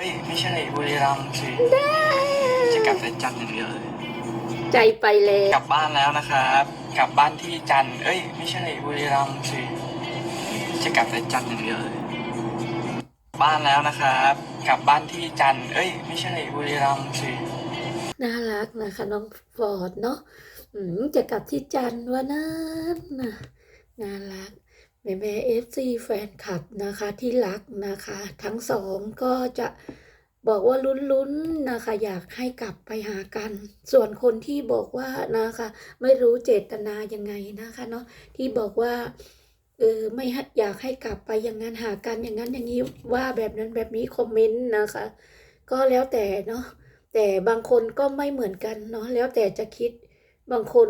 เฮ้ยไม่ใช่บุรีรัมย์สิจะกลับแต่จันทร์อย่างเดียวเลยใจไปเลยกลับบ้านแล้วนะครับกลับบ้านที่จันทร์เอ้ยไม่ใช่บุรีรัมย์สิจะกลับแต่จันทร์อย่างเดียวเลยบ้านแล้วนะครับกลับบ้านที่จันทร์เอ้ยไม่ใช่บุรีรัมย์สิน่ารักนะคะน้องฟอร์ดเนาะอืมจะกลับที่จันทร์วันนั้นนะน่ารัก แม่แม่เอฟซีแฟนคลับนะคะที่รักนะคะ ทั้งสองก็จะบอกว่าลุ้นๆนะคะ อยากให้กลับไปหากัน ส่วนคนที่บอกว่านะคะ ไม่รู้เจตนายังไงนะคะเนาะที่บอกว่าเออไม่อยากให้กลับไปอย่างนั้นหากันอย่างนั้นอย่างนี้ว่าแบบนั้นแบบนี้คอมเมนต์นะคะ ก็แล้วแต่เนาะแต่บางคนก็ไม่เหมือนกันเนาะแล้วแต่จะคิดบางคน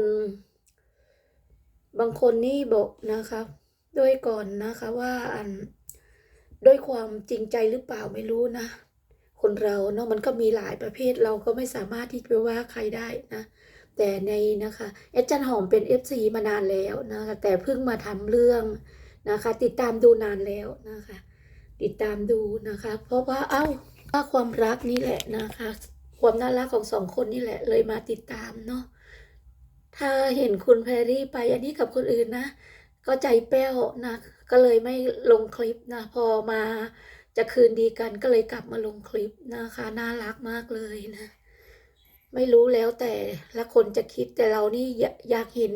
บางคนนี่บอกนะคะ ด้วยก่อนนะคะว่าอันด้วยความจริงใจหรือเปล่าไม่รู้นะ คนเราเนาะมันก็มีหลายประเภทเราก็ไม่สามารถที่จะว่าใครได้นะ แต่ในนะคะเอดจันหอมเป็น FC มานานแล้วนะคะแต่เพิ่งมาทำเรื่องนะคะ ติดตามดูนานแล้วนะคะ ติดตามดูนะคะ เพราะว่าเอ้าว่าความรักนี่แหละนะคะ ความน่ารักของสองคนนี่แหละ เลยมาติดตามเนาะถ้าเห็นคุณแพรรี่ไปอันนี้กับคนอื่นนะ ก็ใจแป้วนะ ก็เลยไม่ลงคลิปนะ พอมาจะคืนดีกันก็เลยกลับมาลงคลิปนะคะ น่ารักมากเลยนะ ไม่รู้แล้วแต่ละคนจะคิดแต่เรานี่อยากเห็น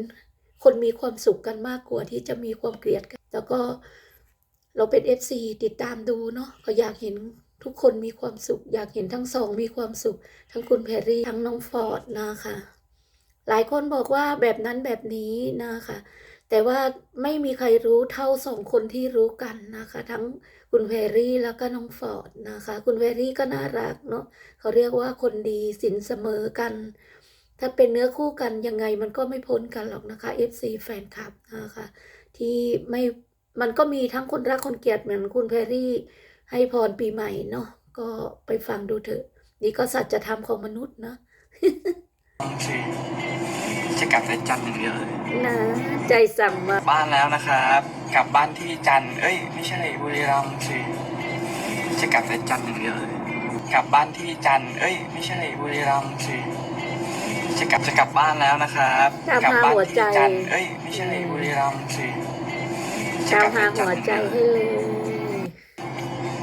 คนมีความสุขกันมากกว่าที่จะมีความเกลียดกัน แล้วก็เราเป็น FC ติดตามดูเนาะก็อยากเห็นทุกคนมีความสุข อยากเห็นทั้งสองมีความสุข ทั้งคุณแพรรี่ทั้งน้องฟอร์ดนะคะ หลายคนบอกว่าแบบนั้นแบบนี้นะคะ แต่ว่าไม่มีใครรู้เท่าสองคนที่รู้กันนะคะ ทั้งคุณแพรรี่แล้วก็น้องฟอร์ดนะคะ คุณแพรรี่ก็น่ารักเนาะเขาเรียกว่าคนดีสินเสมอกัน ถ้าเป็นเนื้อคู่กันยังไงมันก็ไม่พ้นกันหรอกนะคะ FC แฟนคลับนะคะ ที่ไม่มันก็มีทั้งคนรักคนเกลียดเหมือนคุณแพรี่ ให้พรปีใหม่เนาะก็ไปฟังดูเถอะ นี่ก็สัจธรรมของมนุษย์เนาะ จะกลับแต่จันทร์อย่างเดียวเลยนะใจสั่งมาบ้านแล้วนะครับ กลับบ้านที่จันทร์เอ้ยไม่ใช่บุรีรัมย์สิจะกลับแต่จันทร์อย่างเดียวเลยกลับบ้านที่จันทร์เอ้ยไม่ใช่บุรีรัมย์สิจะกลับจะกลับบ้านแล้วนะครับตามกลัหาบ้านหัวใจที่จันทร์เอ้ยไม่ใช่บุรีรัมย์สิชาวหาหัวใจให้เลย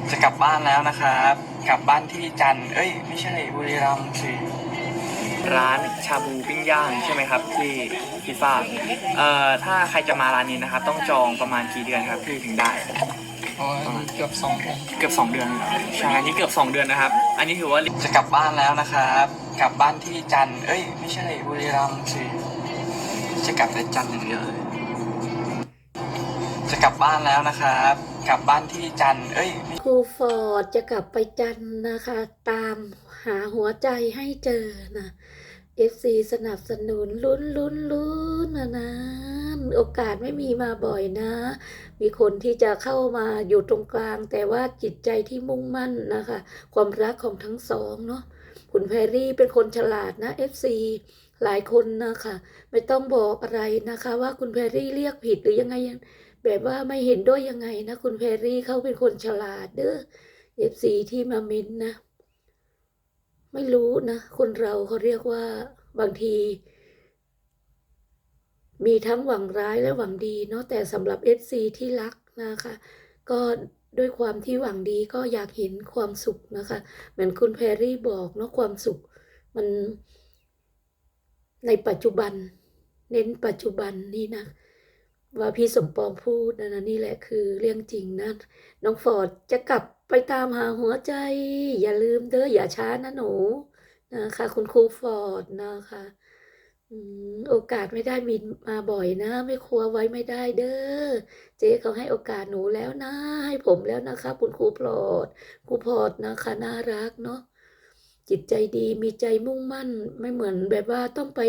จะกลับบ้านแล้วนะครับ กลับบ้านที่จันทร์เอ้ยไม่ใช่บุรีรัมย์สิ ร้านชาบูปิ้งย่างใช่ไหมครับ ที่พิซซ่าเอ่อถ้าใครจะมาร้านนี้นะครับ ต้องจองประมาณกี่เดือนครับที่ถึงได้อ๋อเกือบสองเดือนเกือบสองเดือนเลยเหรอใช่อันนี้เกือบสองเดือนนะครับ อันนี้ถือว่าจะกลับบ้านแล้วนะครับ กลับบ้านที่จันทร์เอ้ยไม่ใช่บุรีรัมย์สิจะกลับแต่จันทร์อย่างเดียวเลยจะกลับบ้านแล้วนะครับ กลับบ้านที่จันเอ้ยครูฟอร์ดจะกลับไปจันน์นะคะ ตามหาหัวใจให้เจอนะ FC สนับสนุนลุ้นลุ้นลุ้นนะนะโอกาสไม่มีมาบ่อยนะ มีคนที่จะเข้ามาอยู่ตรงกลาง แต่ว่าจิตใจที่มุ่งมั่นนะคะ ความรักของทั้งสองเนาะคุณแพรรี่เป็นคนฉลาดนะ FC หลายคนนะคะ ไม่ต้องบอกอะไรนะคะ ว่าคุณแพรรี่เรียกผิดหรือยังไง แบบว่าไม่เห็นด้วยยังไงนะ คุณแพรรี่เขาเป็นคนฉลาดเด้อเอฟซีที่มาเม้นนะ ไม่รู้นะ คนเราเขาเรียกว่าบางที มีทั้งหวังร้ายและหวังดีเนาะแต่สำหรับเอฟซีที่รักนะคะ ก็ด้วยความที่หวังดีก็อยากเห็นความสุขนะคะ เหมือนคุณแพรรี่บอกเนาะความสุข มันในปัจจุบัน เน้นปัจจุบันนี่นะ ว่าพี่สมปองพูดนะนี่แหละคือเรื่องจริงนะ น้องฟอร์ดจะกลับไปตามหาหัวใจ อย่าลืมเด้ออย่าช้านะหนูนะคะคุณครูฟอร์ดนะคะโอกาสไม่ได้มีมาบ่อยนะ ไม่ครัวไว้ไม่ได้เด้อเจ๊เขาให้โอกาสหนูแล้วนะ ให้ผมแล้วนะคะ คุณครูพลอดครูพอดนะคะน่ารักเนาะจิตใจดีมีใจมุ่งมั่น ไม่เหมือนแบบว่าต้องไป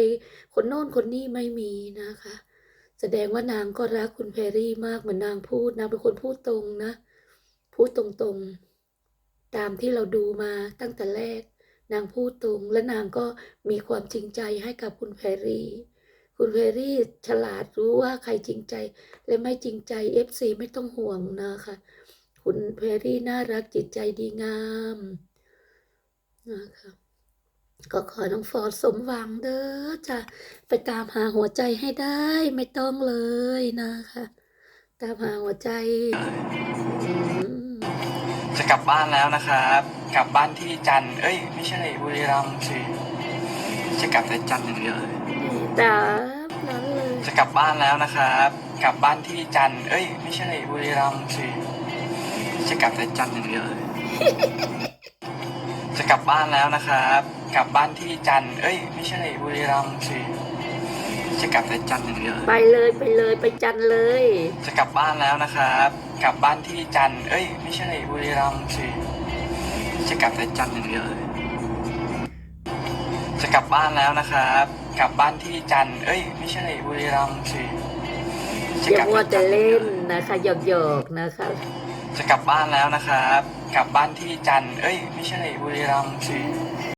คนโน้นคนนี้ไม่มีนะคะ แสดงว่านางก็รักคุณแพรรี่มากเหมือนนางพูดนางเป็นคนพูดตรงนะ พูดตรงๆ ตามที่เราดูมาตั้งแต่แรก นางพูดตรง และนางก็มีความจริงใจให้กับคุณแพรรี่ คุณแพรรี่ฉลาดรู้ว่าใครจริงใจ และไม่จริงใจเอฟซีไม่ต้องห่วงนะคะ คุณแพรรี่น่ารักจิตใจดีงามนะคะ ก็ขอน้องฟอร์ดสมหวังเด้อจะไปตามหาหัวใจให้ได้ไม่ต้องเลยนะคะ ตามหาหัวใจอืมจะกลับบ้านแล้วนะครับ กลับบ้านที่จันทร์เอ้ย ไม่ใช่บุรีรัมย์สิจะกลับแต่จันทร์อย่างเดียวเลยตามนั้นเลยจะกลับบ้านแล้วนะครับ กลับบ้านที่จันทร์เอ้ย ไม่ใช่บุรีรัมย์สิจะกลับแต่จันทร์อย่างเดียวเลยจะกลับบ้านแล้วนะครับ กลับบ้านที่จันทร์เอ้ย ไม่ใช่บุรีรัมย์สิจะกลับแต่จันทร์อย่างเดียวเลยไปเลยไปเลยไปจันทร์เลย จะกลับบ้านแล้วนะครับ กลับบ้านที่จันทร์เอ้ย ไม่ใช่บุรีรัมย์สิจะกลับแต่จันทร์อย่างเดียวเลยจะกลับบ้านแล้วนะครับ กลับบ้านที่จันทร์เอ้ย ไม่ใช่บุรีรัมย์สิจะอย่ากลับมัวแต่แต่จันทร์อย่างเล่เดียวนเลยนะคะหยอกหยอกๆนะคะ จะกลับบ้านแล้วนะครับ กลับบ้านที่จันทร์เอ้ย ไม่ใช่บุรีรัมย์สิ